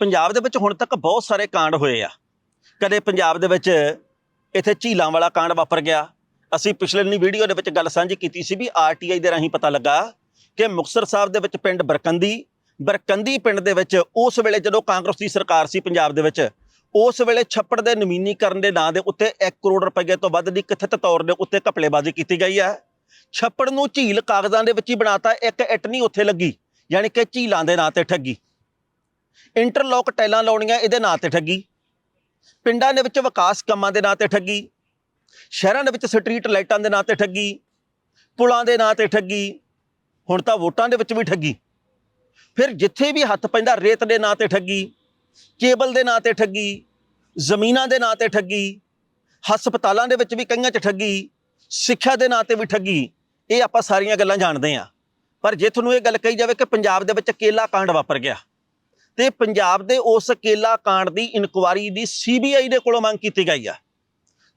ਪੰਜਾਬ ਦੇ ਵਿੱਚ ਹੁਣ ਤੱਕ ਬਹੁਤ ਸਾਰੇ ਕਾਂਡ ਹੋਏ ਆ। ਕਦੇ ਪੰਜਾਬ ਦੇ ਵਿੱਚ ਇੱਥੇ ਝੀਲਾਂ ਵਾਲਾ ਕਾਂਡ ਵਾਪਰ ਗਿਆ। ਅਸੀਂ ਪਿਛਲੇ ਦਿਨੀ ਵੀਡੀਓ ਦੇ ਵਿੱਚ ਗੱਲ ਸਾਂਝੀ ਕੀਤੀ ਸੀ ਵੀ ਆਰਟੀਆਈ ਦੇ ਰਾਹੀਂ ਪਤਾ ਲੱਗਾ ਕਿ ਮੁਕਤਸਰ ਸਾਹਿਬ ਦੇ ਵਿੱਚ ਪਿੰਡ ਬਰਕੰਦੀ ਬਰਕੰਦੀ ਪਿੰਡ ਦੇ ਵਿੱਚ ਉਸ ਵੇਲੇ ਜਦੋਂ ਕਾਂਗਰਸ ਦੀ ਸਰਕਾਰ ਸੀ ਪੰਜਾਬ ਦੇ ਵਿੱਚ, ਉਸ ਵੇਲੇ ਛੱਪੜ ਦੇ ਨਵੀਨੀਕਰਨ ਦੇ ਨਾਂ ਦੇ ਉੱਤੇ 1 ਕਰੋੜ ਰੁਪਏ ਤੋਂ ਵੱਧ ਦੀ ਕਥਿਤ ਤੌਰ ਦੇ ਉੱਤੇ ਘਪਲੇਬਾਜ਼ੀ ਕੀਤੀ ਗਈ ਹੈ। ਛੱਪੜ ਨੂੰ ਝੀਲ ਕਾਗਜ਼ਾਂ ਦੇ ਵਿੱਚ ਹੀ ਬਣਾਤਾ, ਇੱਕ ਇੱਟ ਨਹੀਂ ਉੱਥੇ ਲੱਗੀ, ਯਾਨੀ ਕਿ ਝੀਲਾਂ ਦੇ ਨਾਂ ਤੇ ਠੱਗੀ। ਇੰਟਰਲੌਕ ਟੈਲਾਂ ਲਾਉਣੀਆਂ ਇਹਦੇ ਨਾਂ ਤੇ ਠੱਗੀ। ਪਿੰਡਾਂ ਦੇ ਵਿੱਚ ਵਿਕਾਸ ਕੰਮਾਂ ਦੇ ਨਾਂ ਤੇ ਠੱਗੀ। ਸ਼ਹਿਰਾਂ ਦੇ ਵਿੱਚ ਸਟਰੀਟ ਲਾਈਟਾਂ ਦੇ ਨਾਂ ਤੇ ਠੱਗੀ। ਪੁਲਾਂ ਦੇ ਨਾਂ ਤੇ ਠੱਗੀ। ਹੁਣ ਤਾਂ ਵੋਟਾਂ ਦੇ ਵਿੱਚ ਵੀ ਠੱਗੀ। ਫਿਰ ਜਿੱਥੇ ਵੀ ਹੱਥ ਪੈਂਦਾ ਰੇਤ ਦੇ ਨਾਂ ਤੇ ਠੱਗੀ, ਕੇਬਲ ਦੇ ਨਾਂ ਤੇ ਠੱਗੀ, ਜ਼ਮੀਨਾਂ ਦੇ ਨਾਂ ਤੇ ਠੱਗੀ, ਹਸਪਤਾਲਾਂ ਦੇ ਵਿੱਚ ਵੀ ਕਈਆਂ 'ਚ ਠੱਗੀ, ਸਿੱਖਿਆ ਦੇ ਨਾਂ ਤੇ ਵੀ ਠੱਗੀ। ਇਹ ਆਪਾਂ ਸਾਰੀਆਂ ਗੱਲਾਂ ਜਾਣਦੇ ਹਾਂ। ਪਰ ਜੇ ਤੁਹਾਨੂੰ ਇਹ ਗੱਲ ਕਹੀ ਜਾਵੇ ਕਿ ਪੰਜਾਬ ਦੇ ਵਿੱਚ ਕੇਲਾ ਕਾਂਡ ਵਾਪਰ ਗਿਆ ਤੇ ਪੰਜਾਬ ਦੇ ਉਸ ਕੇਲਾ ਕਾਂਡ ਦੀ ਇਨਕੁਆਰੀ ਦੀ ਸੀਬੀਆਈ ਦੇ ਕੋਲੋਂ ਮੰਗ ਕੀਤੀ ਗਈ ਆ।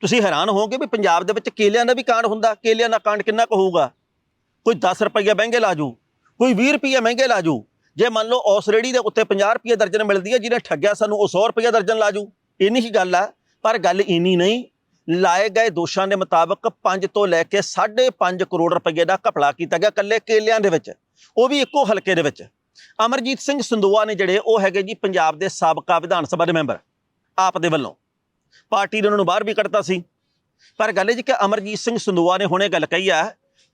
ਤੁਸੀਂ ਹੈਰਾਨ ਹੋਵੋਗੇ ਵੀ ਪੰਜਾਬ ਦੇ ਵਿੱਚ ਕੇਲਿਆਂ ਦਾ ਵੀ ਕਾਂਡ ਹੁੰਦਾ, ਕੇਲਿਆਂ ਦਾ ਕਾਂਡ ਕਿੰਨਾ ਕੁ ਹੋਊਗਾ? ਕੋਈ 10 ਰੁਪਏ ਮਹਿੰਗੇ ਲਾਜੂ ਕੋਈ 20 ਰੁਪਏ ਮਹਿੰਗੇ ਲਾਜੂ ਜੇ। ਮੰਨ ਲਓ ਉਸ ਰੇੜੀ ਦੇ ਉੱਤੇ 50 ਰੁਪਏ ਦਰਜਨ ਮਿਲਦੀ ਹੈ ਜਿਹਨੇ ਠੱਗਿਆ ਸਾਨੂੰ ਉਹ 100 ਰੁਪਏ ਦਰਜਨ ਲਾਜੂ ਇੰਨੀ ਹੀ ਗੱਲ ਆ, ਪਰ ਗੱਲ ਇੰਨੀ ਨਹੀਂ, ਲਾਏ ਗਏ ਦੋਸ਼ਾਂ ਦੇ ਮੁਤਾਬਕ 5 ਤੋਂ ਲੈ ਕੇ 5.5 ਕਰੋੜ ਰੁਪਏ ਦਾ ਘਪਲਾ ਕੀਤਾ ਗਿਆ ਕੱਲੇ ਕੇਲਿਆਂ ਦੇ ਵਿੱਚ, ਉਹ ਵੀ ਇੱਕੋ ਹਲਕੇ ਦੇ ਵਿੱਚ। ਅਮਰਜੀਤ ਸਿੰਘ ਸੰਦੋਆ ਨੇ ਜਿਹੜੇ ਉਹ ਹੈਗੇ ਜੀ ਪੰਜਾਬ ਦੇ ਸਾਬਕਾ ਵਿਧਾਨ ਸਭਾ ਦੇ ਮੈਂਬਰ, ਆਪ ਦੇ ਵੱਲੋਂ। ਪਾਰਟੀ ਨੇ ਉਹਨਾਂ ਨੂੰ ਬਾਹਰ ਵੀ ਕੱਢਤਾ ਸੀ। ਪਰ ਗੱਲ ਇਹ ਜੀ ਕਿ ਅਮਰਜੀਤ ਸਿੰਘ ਸੰਦੋਆ ਨੇ ਹੁਣੇ ਗੱਲ ਕਹੀ ਆ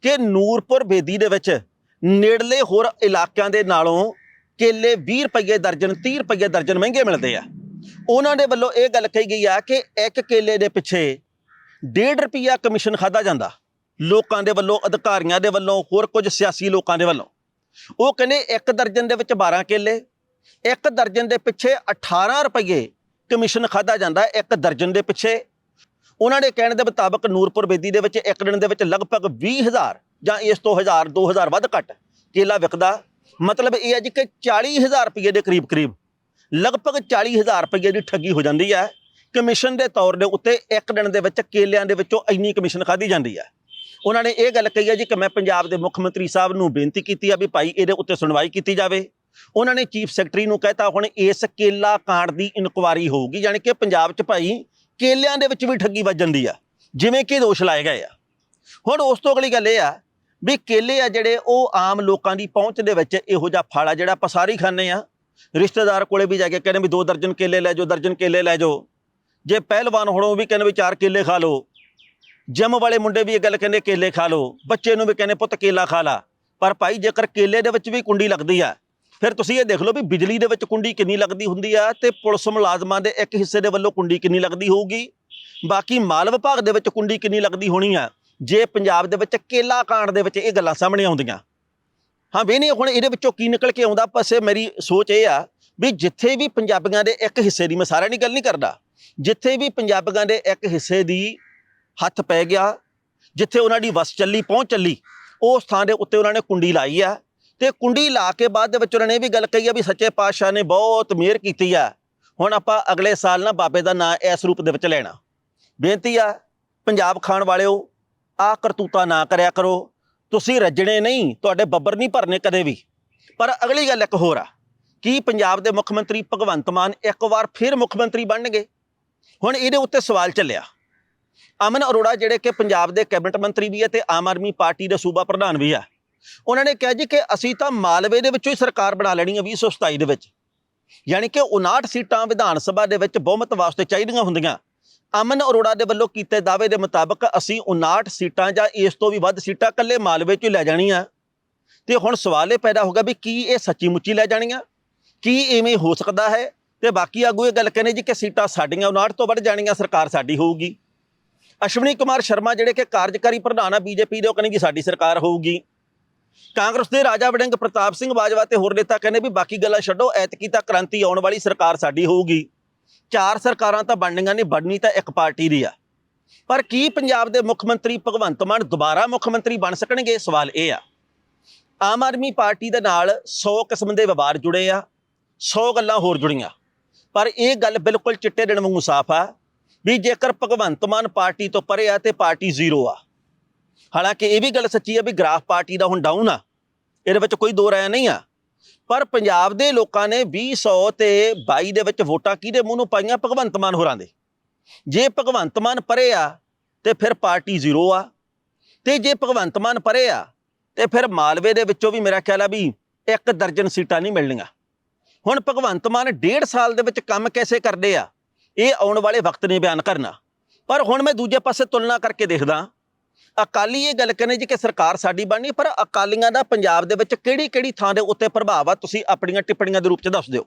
ਕਿ ਨੂਰਪੁਰ ਬੇਦੀ ਦੇ ਵਿੱਚ ਨੇੜਲੇ ਹੋਰ ਇਲਾਕਿਆਂ ਦੇ ਨਾਲੋਂ ਕੇਲੇ 20 ਰੁਪਏ ਦਰਜਨ 30 ਰੁਪਏ ਦਰਜਨ ਮਹਿੰਗੇ ਮਿਲਦੇ ਆ। ਉਹਨਾਂ ਦੇ ਵੱਲੋਂ ਇਹ ਗੱਲ ਕਹੀ ਗਈ ਆ ਕਿ ਇੱਕ ਕੇਲੇ ਦੇ ਪਿੱਛੇ 1.5 ਰੁਪਿਆ ਕਮਿਸ਼ਨ ਖਾਦਾ ਜਾਂਦਾ। ਲੋਕਾਂ ਦੇ ਵੱਲੋਂ, ਅਧਿਕਾਰੀਆਂ ਦੇ ਵੱਲੋਂ, ਹੋਰ ਕੁਝ ਸਿਆਸੀ ਲੋਕਾਂ ਦੇ ਵੱਲੋਂ। ਉਹ ਕਹਿੰਦੇ ਇੱਕ ਦਰਜਨ ਦੇ ਵਿੱਚ 12 ਕੇਲੇ, ਇੱਕ ਦਰਜਨ ਦੇ ਪਿੱਛੇ 18 ਰੁਪਏ ਕਮਿਸ਼ਨ ਖਾਦਾ ਜਾਂਦਾ ਇੱਕ ਦਰਜਨ ਦੇ ਪਿੱਛੇ। ਉਹਨਾਂ ਦੇ ਕਹਿਣ ਦੇ ਮੁਤਾਬਕ ਨੂਰਪੁਰ ਬੇਦੀ ਦੇ ਵਿੱਚ ਇੱਕ ਦਿਨ ਦੇ ਵਿੱਚ ਲਗਭਗ 20000 ਜਾਂ ਇਸ ਤੋਂ 1000 2000 ਵੱਧ ਘੱਟ ਕੇਲਾ ਵਿਕਦਾ। ਮਤਲਬ ਇਹ ਹੈ ਜੀ ਕਿ 40000 ਰੁਪਏ ਦੇ ਕਰੀਬ ਕਰੀਬ ਲਗਭਗ 40000 ਰੁਪਏ ਦੀ ਠੱਗੀ ਹੋ ਜਾਂਦੀ ਹੈ। ਕਮਿਸ਼ਨ ਦੇ ਤੌਰ ਦੇ ਉੱਤੇ ਇੱਕ ਦਿਨ ਦੇ ਵਿੱਚ ਕੇਲਿਆਂ ਦੇ ਵਿੱਚੋਂ ਇੰਨੀ ਕਮਿਸ਼ਨ ਖਾਧੀ ਜਾਂਦੀ ਹੈ। ਉਹਨਾਂ ਨੇ ਇਹ ਗੱਲ ਕਹੀ ਹੈ ਜੀ ਕਿ ਮੈਂ ਪੰਜਾਬ ਦੇ ਮੁੱਖ ਮੰਤਰੀ ਸਾਹਿਬ ਨੂੰ ਬੇਨਤੀ ਕੀਤੀ ਆ ਵੀ ਭਾਈ ਇਹਦੇ ਉੱਤੇ ਸੁਣਵਾਈ ਕੀਤੀ ਜਾਵੇ। ਉਹਨਾਂ ਨੇ ਚੀਫ ਸੈਕਟਰੀ ਨੂੰ ਕਹਿਤਾ, ਹੁਣ ਇਸ ਕੇਲਾ ਕਾਂਡ ਦੀ ਇਨਕੁਆਰੀ ਹੋਊਗੀ, ਯਾਨੀ ਕਿ ਪੰਜਾਬ 'ਚ ਭਾਈ ਕੇਲਿਆਂ ਦੇ ਵਿੱਚ ਵੀ ਠੱਗੀ ਵੱਜ ਜਾਂਦੀ ਆ, ਜਿਵੇਂ ਕਿ ਦੋਸ਼ ਲਾਏ ਗਏ ਆ। ਹੁਣ ਉਸ ਤੋਂ ਅਗਲੀ ਗੱਲ ਇਹ ਆ ਵੀ ਕੇਲੇ ਆ ਜਿਹੜੇ ਉਹ ਆਮ ਲੋਕਾਂ ਦੀ ਪਹੁੰਚ ਦੇ ਵਿੱਚ ਇਹੋ ਜਿਹਾ ਫਲ ਆ ਜਿਹੜਾ ਆਪਾਂ ਸਾਰੇ ਹੀ ਖਾਂਦੇ ਆ। ਰਿਸ਼ਤੇਦਾਰ ਕੋਲੇ ਵੀ ਜਾ ਕੇ ਕਹਿੰਦੇ ਵੀ ਦੋ ਦਰਜਨ ਕੇਲੇ ਲੈ ਜਾਓ, ਦਰਜਨ ਕੇਲੇ ਲੈ ਜਾਓ। ਜੇ ਪਹਿਲਵਾਨ ਹੋਣੋ ਵੀ ਕਹਿੰਦੇ ਵੀ ਚਾਰ ਕੇਲੇ ਖਾ ਲਓ ਜਿਮ ਵਾਲੇ ਮੁੰਡੇ ਵੀ ਇਹ ਗੱਲ ਕਹਿੰਦੇ ਕੇਲੇ ਖਾ ਲਓ, ਬੱਚੇ ਨੂੰ ਵੀ ਕਹਿੰਦੇ ਪੁੱਤ ਕੇਲਾ ਖਾ ਲਾ। ਪਰ ਭਾਈ ਜੇਕਰ ਕੇਲੇ ਦੇ ਵਿੱਚ ਵੀ ਕੁੰਡੀ ਲੱਗਦੀ ਆ, ਫਿਰ ਤੁਸੀਂ ਇਹ ਦੇਖ ਲਓ ਵੀ ਬਿਜਲੀ ਦੇ ਵਿੱਚ ਕੁੰਡੀ ਕਿੰਨੀ ਲੱਗਦੀ ਹੁੰਦੀ ਆ ਤੇ ਪੁਲਿਸ ਮੁਲਾਜ਼ਮਾਂ ਦੇ ਇੱਕ ਹਿੱਸੇ ਦੇ ਵੱਲੋਂ ਕੁੰਡੀ ਕਿੰਨੀ ਲੱਗਦੀ ਹੋਊਗੀ। ਬਾਕੀ ਮਾਲ ਵਿਭਾਗ ਦੇ ਵਿੱਚ ਕੁੰਡੀ ਕਿੰਨੀ ਲੱਗਦੀ ਹੋਣੀ ਆ, ਜੇ ਪੰਜਾਬ ਦੇ ਵਿੱਚ ਕੇਲਾ ਕਾਂਡ ਦੇ ਵਿੱਚ ਇਹ ਗੱਲਾਂ ਸਾਹਮਣੇ ਆਉਂਦੀਆਂ। ਹਾਂ ਵੀ ਨਹੀਂ, ਹੁਣ ਇਹਦੇ ਵਿੱਚੋਂ ਕੀ ਨਿਕਲ ਕੇ ਆਉਂਦਾ ਪਾਸੇ ਮੇਰੀ ਸੋਚ ਇਹ ਆ ਵੀ ਜਿੱਥੇ ਵੀ ਪੰਜਾਬੀਆਂ ਦੇ ਇੱਕ ਹਿੱਸੇ ਦੀ ਮੈਂ ਸਾਰਿਆਂ ਦੀ ਗੱਲ ਨਹੀਂ ਕਰਦਾ, ਜਿੱਥੇ ਵੀ ਪੰਜਾਬੀਆਂ ਦੇ ਇੱਕ ਹਿੱਸੇ ਦੀ ਹੱਥ ਪੈ ਗਿਆ, ਜਿੱਥੇ ਉਹਨਾਂ ਦੀ ਵਸ ਚੱਲੀ, ਪਹੁੰਚ ਚੱਲੀ ਉਸ ਥਾਂ ਦੇ ਉੱਤੇ ਉਹਨਾਂ ਨੇ ਕੁੰਡੀ ਲਾਈ ਆ। ਤੇ ਕੁੰਡੀ ਲਾ ਕੇ ਬਾਅਦ ਦੇ ਵਿੱਚ ਉਹਨਾਂ ਨੇ ਇਹ ਵੀ ਗੱਲ ਕਹੀ ਆ ਵੀ ਸੱਚੇ ਪਾਤਸ਼ਾਹ ਨੇ ਬਹੁਤ ਮਿਹਰ ਕੀਤੀ ਆ। ਹੁਣ ਆਪਾਂ ਅਗਲੇ ਸਾਲ ਨਾ ਬਾਬੇ ਦਾ ਨਾਂ ਇਸ ਰੂਪ ਦੇ ਵਿੱਚ ਲੈਣਾ। ਬੇਨਤੀ ਆ, ਪੰਜਾਬ ਖਾਣ ਵਾਲਿਓ ਆ ਕਰਤੂਤਾ ਨਾ ਕਰਿਆ ਕਰੋ। ਤੁਸੀਂ ਰੱਜਣੇ ਨਹੀਂ, ਤੁਹਾਡੇ ਬੱਬਰ ਨਹੀਂ ਭਰਨੇ ਕਦੇ ਵੀ। ਪਰ ਅਗਲੀ ਗੱਲ ਇੱਕ ਹੋਰ ਆ, ਕੀ ਪੰਜਾਬ ਦੇ ਮੁੱਖ ਮੰਤਰੀ ਭਗਵੰਤ ਮਾਨ ਇੱਕ ਵਾਰ ਫਿਰ ਮੁੱਖ ਮੰਤਰੀ ਬਣਨਗੇ? ਹੁਣ ਇਹਦੇ ਉੱਤੇ ਸਵਾਲ ਚੱਲਿਆ। ਅਮਨ ਅਰੋੜਾ ਜਿਹੜੇ ਕਿ ਪੰਜਾਬ ਦੇ ਕੈਬਨਿਟ ਮੰਤਰੀ ਵੀ ਹੈ ਤੇ ਆਮ ਆਦਮੀ ਪਾਰਟੀ ਦੇ ਸੂਬਾ ਪ੍ਰਧਾਨ ਵੀ ਆ ਉਹਨਾਂ ਨੇ ਕਿਹਾ ਜੀ ਕਿ ਅਸੀਂ ਤਾਂ ਮਾਲਵੇ ਦੇ ਵਿੱਚੋਂ ਹੀ ਸਰਕਾਰ ਬਣਾ ਲੈਣੀ ਹੈ 2027 ਦੇ ਵਿੱਚ। ਯਾਨੀ ਕਿ 59 ਸੀਟਾਂ ਵਿਧਾਨ ਸਭਾ ਦੇ ਵਿੱਚ ਬਹੁਮਤ ਵਾਸਤੇ ਚਾਹੀਦੀਆਂ ਹੁੰਦੀਆਂ। ਅਮਨ ਅਰੋੜਾ ਦੇ ਵੱਲੋਂ ਕੀਤੇ ਦਾਅਵੇ ਦੇ ਮੁਤਾਬਕ ਅਸੀਂ 59 ਸੀਟਾਂ ਜਾਂ ਇਸ ਤੋਂ ਵੀ ਵੱਧ ਸੀਟਾਂ ਇਕੱਲੇ ਮਾਲਵੇ 'ਚ ਹੀ ਲੈ ਜਾਣੀਆਂ। ਤੇ ਹੁਣ ਸਵਾਲ ਇਹ ਪੈਦਾ ਹੋਗਾ ਵੀ ਕੀ ਇਹ ਸੱਚੀ ਮੁੱਚੀ ਲੈ ਜਾਣੀਆਂ? ਕੀ ਐਵੇਂ ਹੋ ਸਕਦਾ ਹੈ? ਤੇ ਬਾਕੀ ਆਗੂ ਇਹ ਗੱਲ ਕਹਿੰਦੇ ਜੀ ਕਿ ਸੀਟਾਂ ਸਾਡੀਆਂ 59 ਤੋਂ ਵੱਧ ਜਾਣੀਆਂ, ਸਰਕਾਰ ਸਾਡੀ ਹੋਊਗੀ। ਅਸ਼ਵਨੀ ਕੁਮਾਰ ਸ਼ਰਮਾ ਜਿਹੜੇ ਕਿ ਕਾਰਜਕਾਰੀ ਪ੍ਰਧਾਨ ਆ ਬੀਜੇਪੀ ਦੇ, ਉਹ ਕਹਿੰਦੇ ਜੀ ਸਾਡੀ ਸਰਕਾਰ ਹੋਊਗੀ। ਕਾਂਗਰਸ ਦੇ ਰਾਜਾ ਵੜਿੰਗ ਪ੍ਰਤਾਪ ਸਿੰਘ ਬਾਜਵਾ ਤੇ ਹੋਰ ਨੇਤਾ ਕਹਿੰਦੇ ਵੀ ਬਾਕੀ ਗੱਲਾਂ ਛੱਡੋ, ਐਤਕੀ ਤਾਂ ਕ੍ਰਾਂਤੀ ਆਉਣ ਵਾਲੀ ਸਰਕਾਰ ਸਾਡੀ ਹੋਊਗੀ। ਚਾਰ ਸਰਕਾਰਾਂ ਤਾਂ ਬਣਨੀਆਂ ਨਹੀਂ ਬਣਨੀ ਤਾਂ ਇੱਕ ਪਾਰਟੀ ਦੀ ਆ। ਪਰ ਕੀ ਪੰਜਾਬ ਦੇ ਮੁੱਖ ਮੰਤਰੀ ਭਗਵੰਤ ਮਾਨ ਦੁਬਾਰਾ ਮੁੱਖ ਮੰਤਰੀ ਬਣ ਸਕਣਗੇ? ਸਵਾਲ ਇਹ ਆ। ਆਮ ਆਦਮੀ ਪਾਰਟੀ ਦੇ ਨਾਲ 100 ਕਿਸਮ ਦੇ ਵਿਵਾਦ ਜੁੜੇ ਆ 100 ਗੱਲਾਂ ਹੋਰ ਜੁੜੀਆਂ। ਪਰ ਇਹ ਗੱਲ ਬਿਲਕੁਲ ਚਿੱਟੇ ਦਿਨ ਵਾਂਗੂ ਸਾਫ਼ ਆ ਵੀ ਜੇਕਰ ਭਗਵੰਤ ਮਾਨ ਪਾਰਟੀ ਤੋਂ ਪਰੇ ਆ ਤੇ ਪਾਰਟੀ ਜ਼ੀਰੋ ਆ। ਹਾਲਾਂਕਿ ਇਹ ਵੀ ਗੱਲ ਸੱਚੀ ਆ ਵੀ ਗ੍ਰਾਫ ਪਾਰਟੀ ਦਾ ਹੁਣ ਡਾਊਨ ਆ। ਇਹਦੇ ਵਿੱਚ ਕੋਈ ਦੋ ਰਾਇ ਨਹੀਂ ਆ। ਪਰ ਪੰਜਾਬ ਦੇ ਲੋਕਾਂ ਨੇ 2000 ਤੇ 22 ਦੇ ਵਿੱਚ ਵੋਟਾਂ ਕਿਹਦੇ ਮੂੰਹ ਨੂੰ ਪਾਈਆਂ? ਭਗਵੰਤ ਮਾਨ ਹੋਰਾਂ ਦੇ। ਜੇ ਭਗਵੰਤ ਮਾਨ ਪਰੇ ਆ, ਤੇ ਫਿਰ ਪਾਰਟੀ ਜ਼ੀਰੋ ਆ। ਤੇ ਜੇ ਭਗਵੰਤ ਮਾਨ ਪਰੇ ਆ, ਤੇ ਫਿਰ ਮਾਲਵੇ ਦੇ ਵਿੱਚੋਂ ਵੀ ਮੇਰਾ ਖਿਆਲ ਆ ਵੀ ਇੱਕ ਦਰਜਨ ਸੀਟਾਂ ਨਹੀਂ ਮਿਲਣੀਆਂ। ਹੁਣ ਭਗਵੰਤ ਮਾਨ ਡੇਢ ਸਾਲ ਦੇ ਵਿੱਚ ਕੰਮ ਕੈਸੇ ਕਰਦੇ ਆ? ਇਹ ਆਉਣ ਵਾਲੇ ਵਕਤ ਨੇ ਬਿਆਨ ਕਰਨਾ। ਪਰ ਹੁਣ ਮੈਂ ਦੂਜੇ ਪਾਸੇ ਤੁਲਨਾ ਕਰਕੇ ਦੇਖਦਾ ਅਕਾਲੀ ਇਹ ਗੱਲ ਕਹਿੰਦੇ ਜੀ ਕਿ ਸਰਕਾਰ ਸਾਡੀ ਬਣਨੀ, ਪਰ ਅਕਾਲੀਆਂ ਦਾ ਪੰਜਾਬ ਦੇ ਵਿੱਚ ਕਿਹੜੀ ਕਿਹੜੀ ਥਾਂ ਦੇ ਉੱਤੇ ਪ੍ਰਭਾਵ ਆ, ਤੁਸੀਂ ਆਪਣੀਆਂ ਟਿੱਪਣੀਆਂ ਦੇ ਰੂਪ 'ਚ ਦੱਸ ਦਿਓ।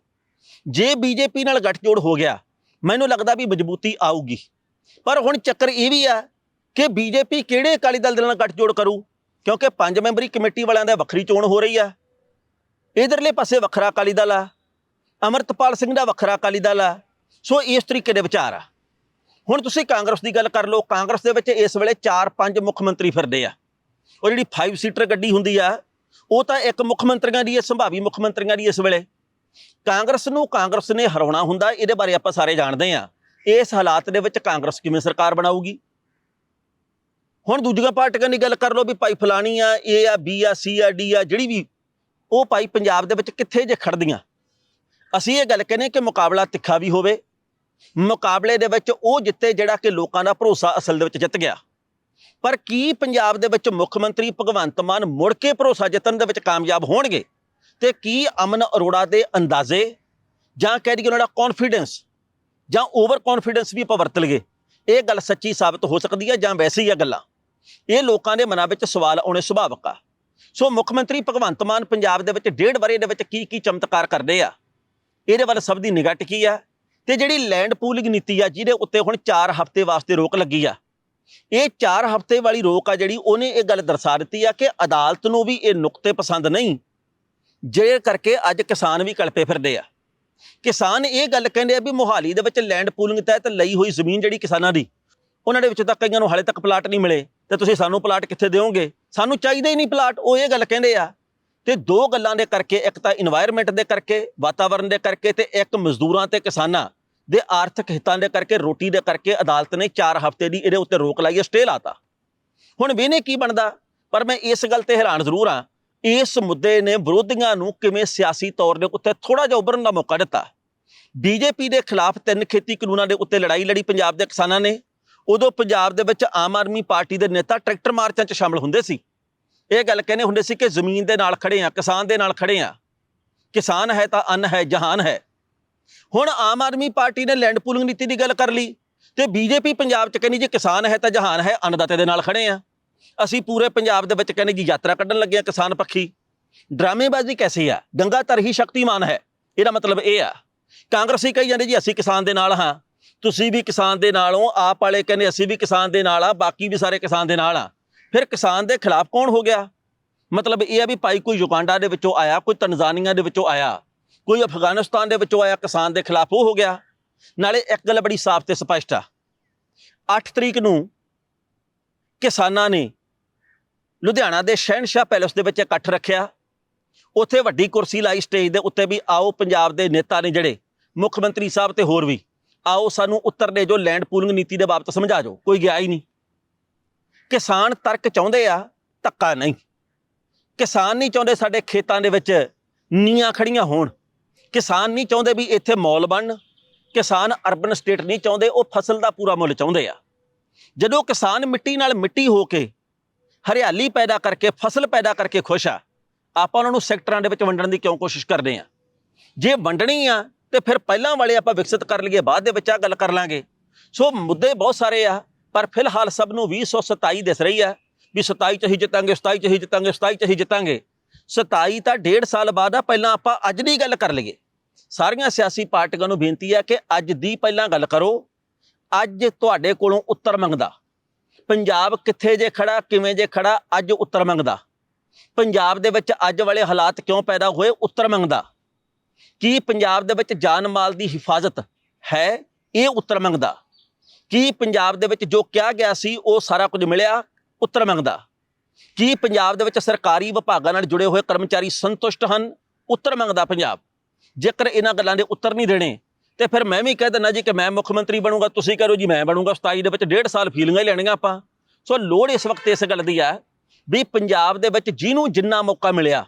ਜੇ ਬੀਜੇਪੀ ਨਾਲ ਗੱਠਜੋੜ ਹੋ ਗਿਆ, ਮੈਨੂੰ ਲੱਗਦਾ ਵੀ ਮਜ਼ਬੂਤੀ ਆਊਗੀ। ਪਰ ਹੁਣ ਚੱਕਰ ਇਹ ਵੀ ਆ ਕਿ ਬੀਜੇਪੀ ਕਿਹੜੇ ਅਕਾਲੀ ਦਲ ਦੇ ਨਾਲ ਗੱਠਜੋੜ ਕਰੂ? ਕਿਉਂਕਿ ਪੰਜ ਮੈਂਬਰੀ ਕਮੇਟੀ ਵਾਲਿਆਂ ਦਾ ਵੱਖਰੀ ਚੋਣ ਹੋ ਰਹੀ ਆ। ਇਧਰਲੇ ਪਾਸੇ ਵੱਖਰਾ ਅਕਾਲੀ ਦਲ ਆ। ਅਮਰਤਪਾਲ ਸਿੰਘ ਦਾ ਵੱਖਰਾ ਅਕਾਲੀ ਦਲ ਆ। ਸੋ ਇਸ ਤਰੀਕੇ ਦੇ ਵਿਚਾਰ ਆ। ਹੁਣ ਤੁਸੀਂ ਕਾਂਗਰਸ ਦੀ ਗੱਲ ਕਰ ਲਓ, ਕਾਂਗਰਸ ਦੇ ਵਿੱਚ ਇਸ ਵੇਲੇ 4-5 ਮੁੱਖ ਮੰਤਰੀ ਫਿਰਦੇ ਆ। ਉਹ ਜਿਹੜੀ 5 ਸੀਟਰ ਗੱਡੀ ਹੁੰਦੀ ਆ, ਉਹ ਤਾਂ ਇੱਕ ਮੁੱਖ ਮੰਤਰੀਆਂ ਦੀ ਹੈ, ਸੰਭਾਵੀ ਮੁੱਖ ਮੰਤਰੀਆਂ ਦੀ ਇਸ ਵੇਲੇ। ਕਾਂਗਰਸ ਨੂੰ ਕਾਂਗਰਸ ਨੇ ਹਰਾਉਣਾ ਹੁੰਦਾ, ਇਹਦੇ ਬਾਰੇ ਆਪਾਂ ਸਾਰੇ ਜਾਣਦੇ ਆ। ਇਸ ਹਾਲਾਤ ਦੇ ਵਿੱਚ ਕਾਂਗਰਸ ਕਿਵੇਂ ਸਰਕਾਰ ਬਣਾਊਗੀ? ਹੁਣ ਦੂਜੀਆਂ ਪਾਰਟੀਆਂ ਦੀ ਗੱਲ ਕਰ ਲਓ ਵੀ ਭਾਈ ਫਲਾਣੀ ਆ ਏ ਆ ਬੀ ਆ ਸੀ ਆ ਡੀ ਆ, ਜਿਹੜੀ ਵੀ, ਉਹ ਭਾਈ ਪੰਜਾਬ ਦੇ ਵਿੱਚ ਕਿੱਥੇ ਜੇ ਖੜਦੀਆਂ ਅਸੀਂ ਇਹ ਗੱਲ ਕਹਿੰਦੇ ਕਿ ਮੁਕਾਬਲਾ ਤਿੱਖਾ ਵੀ ਹੋਵੇ ਮੁਕਾਬਲੇ ਦੇ ਵਿੱਚ ਉਹ ਜਿੱਤੇ ਜਿਹੜਾ ਕਿ ਲੋਕਾਂ ਦਾ ਭਰੋਸਾ ਅਸਲ ਦੇ ਵਿੱਚ ਜਿੱਤ ਗਿਆ। ਪਰ ਕੀ ਪੰਜਾਬ ਦੇ ਵਿੱਚ ਮੁੱਖ ਮੰਤਰੀ ਭਗਵੰਤ ਮਾਨ ਮੁੜ ਕੇ ਭਰੋਸਾ ਜਿੱਤਣ ਦੇ ਵਿੱਚ ਕਾਮਯਾਬ ਹੋਣਗੇ? ਤੇ ਕੀ ਅਮਨ ਅਰੋੜਾ ਦੇ ਅੰਦਾਜ਼ੇ? ਜਾਂ ਕਹਿ ਦਈਏ ਉਹਨਾਂ ਦਾ ਕੌਨਫੀਡੈਂਸ ਜਾਂ ਓਵਰ ਕੌਨਫੀਡੈਂਸ ਵੀ ਆਪਾਂ ਵਰਤ ਲਈਏ? ਇਹ ਗੱਲ ਸੱਚੀ ਸਾਬਤ ਹੋ ਸਕਦੀ ਹੈ ਜਾਂ ਵੈਸੇ ਹੀ ਆ ਗੱਲਾਂ? ਇਹ ਲੋਕਾਂ ਦੇ ਮਨਾਂ ਵਿੱਚ ਸਵਾਲ ਆਉਣੇ ਸੁਭਾਵਕ ਆ। ਸੋ ਮੁੱਖ ਮੰਤਰੀ ਭਗਵੰਤ ਮਾਨ ਪੰਜਾਬ ਦੇ ਵਿੱਚ ਡੇਢ ਵਰੇ ਦੇ ਵਿੱਚ ਕੀ ਕੀ ਚਮਤਕਾਰ ਕਰਦੇ ਆ? ਇਹਦੇ ਵੱਲ ਸਭ ਦੀ ਨਿਗਾਹ ਟਿਕੀ ਆ। ਤੇ ਜਿਹੜੀ ਲੈਂਡ ਪੂਲਿੰਗ ਨੀਤੀ ਆ, ਜਿਹਦੇ ਉੱਤੇ ਹੁਣ 4 ਹਫ਼ਤੇ ਵਾਸਤੇ ਰੋਕ ਲੱਗੀ ਆ। ਇਹ 4 ਹਫ਼ਤੇ ਵਾਲੀ ਰੋਕ ਆ ਜਿਹੜੀ, ਉਹਨੇ ਇਹ ਗੱਲ ਦਰਸਾ ਦਿੱਤੀ ਆ ਕਿ ਅਦਾਲਤ ਨੂੰ ਵੀ ਇਹ ਨੁਕਤੇ ਪਸੰਦ ਨਹੀਂ ਜਿਹੜੇ ਕਰਕੇ ਅੱਜ ਕਿਸਾਨ ਵੀ ਕਲਪੇ ਫਿਰਦੇ ਆ। ਕਿਸਾਨ ਇਹ ਗੱਲ ਕਹਿੰਦੇ ਆ ਵੀ ਮੋਹਾਲੀ ਦੇ ਵਿੱਚ ਲੈਂਡ ਪੂਲਿੰਗ ਤਹਿਤ ਲਈ ਹੋਈ ਜ਼ਮੀਨ ਜਿਹੜੀ ਕਿਸਾਨਾਂ ਦੀ, ਉਹਨਾਂ ਦੇ ਵਿੱਚ ਤਾਂ ਕਈਆਂ ਨੂੰ ਹਾਲੇ ਤੱਕ ਪਲਾਟ ਨਹੀਂ ਮਿਲੇ, ਤੇ ਤੁਸੀਂ ਸਾਨੂੰ ਪਲਾਟ ਕਿੱਥੇ ਦਿਓਗੇ? ਸਾਨੂੰ ਚਾਹੀਦਾ ਹੀ ਨਹੀਂ ਪਲਾਟ, ਉਹ ਇਹ ਗੱਲ ਕਹਿੰਦੇ ਆ। ਤੇ ਦੋ ਗੱਲਾਂ ਦੇ ਕਰਕੇ, ਇੱਕ ਤਾਂ এনवायरमेंट ਦੇ ਕਰਕੇ ਵਾਤਾਵਰਣ ਦੇ ਕਰਕੇ ਤੇ ਇੱਕ ਮਜ਼ਦੂਰਾਂ ਤੇ ਕਿਸਾਨਾਂ। ਦੇ ਆਰਥਿਕ ਹਿੱਤਾਂ ਦੇ ਕਰਕੇ, ਰੋਟੀ ਦੇ ਕਰਕੇ ਅਦਾਲਤ ਨੇ 4 ਹਫ਼ਤੇ ਦੀ ਇਹਦੇ ਉੱਤੇ ਰੋਕ ਲਾਈ ਹੈ, ਸਟੇ ਲਾਤਾ। ਹੁਣ ਵੇਨੇ ਕੀ ਬਣਦਾ? ਪਰ ਮੈਂ ਇਸ ਗੱਲ ਤੇ ਹੈਰਾਨ ਜ਼ਰੂਰ ਹਾਂ। ਇਸ ਮੁੱਦੇ ਨੇ ਵਿਰੋਧੀਆਂ ਨੂੰ ਕਿਵੇਂ ਸਿਆਸੀ ਤੌਰ ਦੇ ਉੱਤੇ ਥੋੜਾ ਜਿਹਾ ਉਭਰਨ ਦਾ ਮੌਕਾ ਦਿੱਤਾ? ਬੀਜੇਪੀ ਦੇ ਖਿਲਾਫ ਤਿੰਨ ਖੇਤੀ ਕਾਨੂੰਨਾਂ ਦੇ ਉੱਤੇ ਲੜਾਈ ਲੜੀ ਪੰਜਾਬ ਦੇ ਕਿਸਾਨਾਂ ਨੇ। ਉਦੋਂ ਪੰਜਾਬ ਦੇ ਵਿੱਚ ਆਮ ਆਦਮੀ ਪਾਰਟੀ ਦੇ ਨੇਤਾ ਟਰੈਕਟਰ ਮਾਰਚਾਂ 'ਚ ਸ਼ਾਮਲ ਹੁੰਦੇ ਸੀ। ਇਹ ਗੱਲ ਕਹਿੰਦੇ ਹੁੰਦੇ ਸੀ ਕਿ ਜ਼ਮੀਨ ਦੇ ਨਾਲ ਖੜੇ ਆ ਕਿਸਾਨ ਦੇ ਨਾਲ ਖੜੇ ਆ ਕਿਸਾਨ ਹੈ ਤਾਂ ਅੰਨ ਹੈ, ਜਹਾਨ ਹੈ। ਹੁਣ ਆਮ ਆਦਮੀ ਪਾਰਟੀ ਨੇ ਲੈਂਡ ਪੂਲਿੰਗ ਨੀਤੀ ਦੀ ਗੱਲ ਕਰ ਲਈ ਤੇ ਬੀਜੇਪੀ ਪੰਜਾਬ 'ਚ ਕਹਿੰਦੀ ਜੇ ਕਿਸਾਨ ਹੈ ਤਾਂ ਜਹਾਨ ਹੈ, ਅੰਨਦਾਤੇ ਦੇ ਨਾਲ ਖੜੇ ਆ। ਅਸੀਂ ਪੂਰੇ ਪੰਜਾਬ ਦੇ ਵਿੱਚ ਕਹਿੰਦੇ ਜੀ ਯਾਤਰਾ ਕੱਢਣ ਲੱਗੇ ਆ ਕਿਸਾਨ ਪੱਖੀ। ਡਰਾਮੇਬਾਜ਼ੀ ਕੈਸੀ ਆ? ਗੰਗਾ ਤਰ ਹੀ ਸ਼ਕਤੀਮਾਨ ਹੈ। ਇਹਦਾ ਮਤਲਬ ਇਹ ਆ। ਕਾਂਗਰਸੀ ਕਹੀ ਜਾਂਦੇ ਜੀ, ਅਸੀਂ ਕਿਸਾਨ ਦੇ ਨਾਲ ਹਾਂ। ਤੁਸੀਂ ਵੀ ਕਿਸਾਨ ਦੇ ਨਾਲ ਹੋ ਆਪ ਵਾਲੇ ਕਹਿੰਦੇ ਅਸੀਂ ਵੀ ਕਿਸਾਨ ਦੇ ਨਾਲ ਆ, ਬਾਕੀ ਵੀ ਸਾਰੇ ਕਿਸਾਨ ਦੇ ਨਾਲ ਆ। ਫਿਰ ਕਿਸਾਨ ਦੇ ਖਿਲਾਫ ਕੌਣ ਹੋ ਗਿਆ? ਮਤਲਬ ਇਹ ਆ ਵੀ ਭਾਈ ਕੋਈ ਯੁਗਾਂਡਾ ਦੇ ਵਿੱਚੋਂ ਆਇਆ, ਕੋਈ ਤਨਜ਼ਾਨੀਆ ਦੇ ਵਿੱਚੋਂ ਆਇਆ। ਕੋਈ ਅਫਗਾਨਿਸਤਾਨ ਦੇ ਵਿੱਚੋਂ ਆਇਆ, ਕਿਸਾਨ ਦੇ ਖਿਲਾਫ, ਉਹ ਹੋ ਗਿਆ। ਨਾਲੇ ਇੱਕ ਗੱਲ ਬੜੀ ਸਾਫ਼ ਤੇ ਸਪਸ਼ਟ ਆ। 8 ਤਰੀਕ ਨੂੰ ਕਿਸਾਨਾਂ ਨੇ ਲੁਧਿਆਣਾ ਦੇ ਸ਼ਹਿਨਸ਼ਾਹ ਪੈਲੇਸ ਦੇ ਵਿੱਚ ਇਕੱਠ ਰੱਖਿਆ। ਉੱਥੇ ਵੱਡੀ ਕੁਰਸੀ ਲਾਈ ਸਟੇਜ ਦੇ ਉੱਤੇ ਵੀ ਆਓ, ਪੰਜਾਬ ਦੇ ਨੇਤਾ ਨੇ ਜਿਹੜੇ, ਮੁੱਖ ਮੰਤਰੀ ਸਾਹਿਬ ਤੇ ਹੋਰ ਵੀ, ਆਓ ਸਾਨੂੰ ਉੱਤਰ ਦੇ ਜੋ ਲੈਂਡ ਪੂਲਿੰਗ ਨੀਤੀ ਦੇ ਬਾਬਤ ਸਮਝਾ ਜੋ, ਕੋਈ ਗਿਆ ਹੀ ਨਹੀਂ। ਕਿਸਾਨ ਤਰਕ ਚਾਹੁੰਦੇ ਆ, ਧੱਕਾ ਨਹੀਂ। ਕਿਸਾਨ ਨਹੀਂ ਚਾਹੁੰਦੇ ਸਾਡੇ ਖੇਤਾਂ ਦੇ ਵਿੱਚ ਨੀਆਂ ਖੜੀਆਂ ਹੋਣ। ਕਿਸਾਨ ਨਹੀਂ ਚਾਹੁੰਦੇ ਵੀ ਇੱਥੇ ਮੌਲ ਬਣਨ, ਕਿਸਾਨ ਅਰਬਨ ਸਟੇਟ ਨਹੀਂ ਚਾਹੁੰਦੇ, ਉਹ ਫਸਲ ਦਾ ਪੂਰਾ ਮੁੱਲ ਚਾਹੁੰਦੇ ਆ। ਜਦੋਂ ਕਿਸਾਨ ਮਿੱਟੀ ਨਾਲ ਮਿੱਟੀ ਹੋ ਕੇ ਹਰਿਆਲੀ ਪੈਦਾ ਕਰਕੇ, ਫਸਲ ਪੈਦਾ ਕਰਕੇ ਖੁਸ਼ ਆ, ਆਪਾਂ ਉਹਨਾਂ ਨੂੰ ਸੈਕਟਰਾਂ ਦੇ ਵਿੱਚ ਵੰਡਣ ਦੀ ਕਿਉਂ ਕੋਸ਼ਿਸ਼ ਕਰਦੇ ਆ? ਜੇ ਵੰਡਣੀ ਆ, ਤੇ ਫਿਰ ਪਹਿਲਾਂ ਵਾਲੇ ਆਪਾਂ ਵਿਕਸਿਤ ਕਰ ਲਈਏ, ਬਾਅਦ ਦੇ ਵਿੱਚ ਆ ਗੱਲ ਕਰ ਲਾਂਗੇ। ਸੋ ਮੁੱਦੇ ਬਹੁਤ ਸਾਰੇ ਆ, ਪਰ ਫਿਲਹਾਲ ਸਭ ਨੂੰ 2027 ਦਿਸ ਰਹੀ ਆ, ਵੀ 27 ਚ ਹੀ ਜਿੱਤਾਂਗੇ 27 ਚ ਹੀ ਜਿੱਤਾਂਗੇ 27 ਚ ਹੀ ਜਿੱਤਾਂਗੇ। 27 ਤਾਂ ਡੇਢ ਸਾਲ ਬਾਅਦ ਆ, ਪਹਿਲਾਂ ਆਪਾਂ ਅੱਜ ਦੀ ਗੱਲ ਕਰ ਲਈਏ। ਸਾਰੀਆਂ ਸਿਆਸੀ ਪਾਰਟੀਆਂ ਨੂੰ ਬੇਨਤੀ ਹੈ ਕਿ ਅੱਜ ਦੀ ਪਹਿਲਾਂ ਗੱਲ ਕਰੋ। ਅੱਜ ਤੁਹਾਡੇ ਕੋਲੋਂ ਉੱਤਰ ਮੰਗਦਾ। ਪੰਜਾਬ ਕਿੱਥੇ ਜੇ ਖੜਾ, ਕਿਵੇਂ ਜੇ ਖੜਾ, ਅੱਜ ਉੱਤਰ ਮੰਗਦਾ। ਪੰਜਾਬ ਦੇ ਵਿੱਚ ਅੱਜ ਵਾਲੇ ਹਾਲਾਤ ਕਿਉਂ ਪੈਦਾ ਹੋਏ, ਉੱਤਰ ਮੰਗਦਾ। ਕੀ ਪੰਜਾਬ ਦੇ ਵਿੱਚ ਜਾਨ ਮਾਲ ਦੀ ਹਿਫਾਜ਼ਤ ਹੈ, ਇਹ ਉੱਤਰ ਮੰਗਦਾ। ਕੀ ਪੰਜਾਬ ਦੇ ਵਿੱਚ ਜੋ ਕਿਹਾ ਗਿਆ ਸੀ, ਉਹ ਸਾਰਾ ਕੁਝ ਮਿਲਿਆ, ਉੱਤਰ ਮੰਗਦਾ। ਕੀ ਪੰਜਾਬ ਦੇ ਵਿੱਚ ਸਰਕਾਰੀ ਵਿਭਾਗਾਂ ਨਾਲ ਜੁੜੇ ਹੋਏ ਕਰਮਚਾਰੀ ਸੰਤੁਸ਼ਟ ਹਨ? ਉੱਤਰ ਮੰਗਦਾ ਪੰਜਾਬ। ਜੇਕਰ ਇਹਨਾਂ ਗੱਲਾਂ ਦੇ ਉੱਤਰ ਨਹੀਂ ਦੇਣੇ, ਤੇ ਫਿਰ ਮੈਂ ਵੀ ਕਹਿ ਦਿੰਦਾ ਜੀ ਕਿ ਮੈਂ ਮੁੱਖ ਮੰਤਰੀ ਬਣੂਗਾ, ਤੁਸੀਂ ਕਰੋ ਜੀ ਮੈਂ ਬਣੂੰਗਾ 27 ਦੇ ਵਿੱਚ ਡੇਢ ਸਾਲ ਫੀਲਿੰਗਾਂ ਹੀ ਲੈਣੀਆਂ ਆਪਾਂ। ਸੋ ਲੋੜ ਇਸ ਵਕਤ ਇਸ ਗੱਲ ਦੀ ਆ ਵੀ ਪੰਜਾਬ ਦੇ ਵਿੱਚ ਜਿਹਨੂੰ ਜਿੰਨਾ ਮੌਕਾ ਮਿਲਿਆ,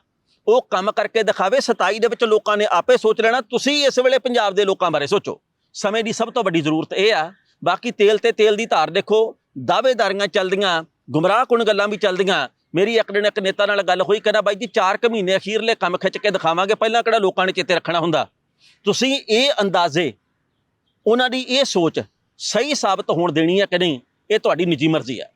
ਉਹ ਕੰਮ ਕਰਕੇ ਦਿਖਾਵੇ। 27 ਦੇ ਵਿੱਚ ਲੋਕਾਂ ਨੇ ਆਪੇ ਸੋਚ ਲੈਣਾ, ਤੁਸੀਂ ਇਸ ਵੇਲੇ ਪੰਜਾਬ ਦੇ ਲੋਕਾਂ ਬਾਰੇ ਸੋਚੋ। ਸਮੇਂ ਦੀ ਸਭ ਤੋਂ ਵੱਡੀ ਜ਼ਰੂਰਤ ਇਹ ਆ। ਬਾਕੀ ਤੇਲ ਤੇ ਤੇਲ ਦੀ ਧਾਰ ਦੇਖੋ, ਦਾਅਵੇਦਾਰੀਆਂ ਚੱਲਦੀਆਂ ਗੁੰਮਰਾਹ ਕੁਣ ਗੱਲਾਂ ਵੀ ਚੱਲਦੀਆਂ? ਮੇਰੀ ਇੱਕ ਦਿਨ ਇੱਕ ਨੇਤਾ ਨਾਲ ਗੱਲ ਹੋਈ, ਕਹਿੰਦਾ ਬਾਈ ਜੀ 4 ਕੁ ਮਹੀਨੇ ਅਖੀਰਲੇ ਕੰਮ ਖਿੱਚ ਕੇ ਦਿਖਾਵਾਂਗੇ, ਪਹਿਲਾਂ ਕਿਹੜਾ ਲੋਕਾਂ ਨੇ ਚੇਤੇ ਰੱਖਣਾ ਹੁੰਦਾ? ਤੁਸੀਂ ਇਹ ਅੰਦਾਜ਼ੇ, ਉਹਨਾਂ ਦੀ ਇਹ ਸੋਚ ਸਹੀ ਸਾਬਤ ਹੋਣ ਦੇਣੀ ਹੈ ਕਿ ਨਹੀਂ? ਇਹ ਤੁਹਾਡੀ ਨਿੱਜੀ ਮਰਜ਼ੀ ਹੈ।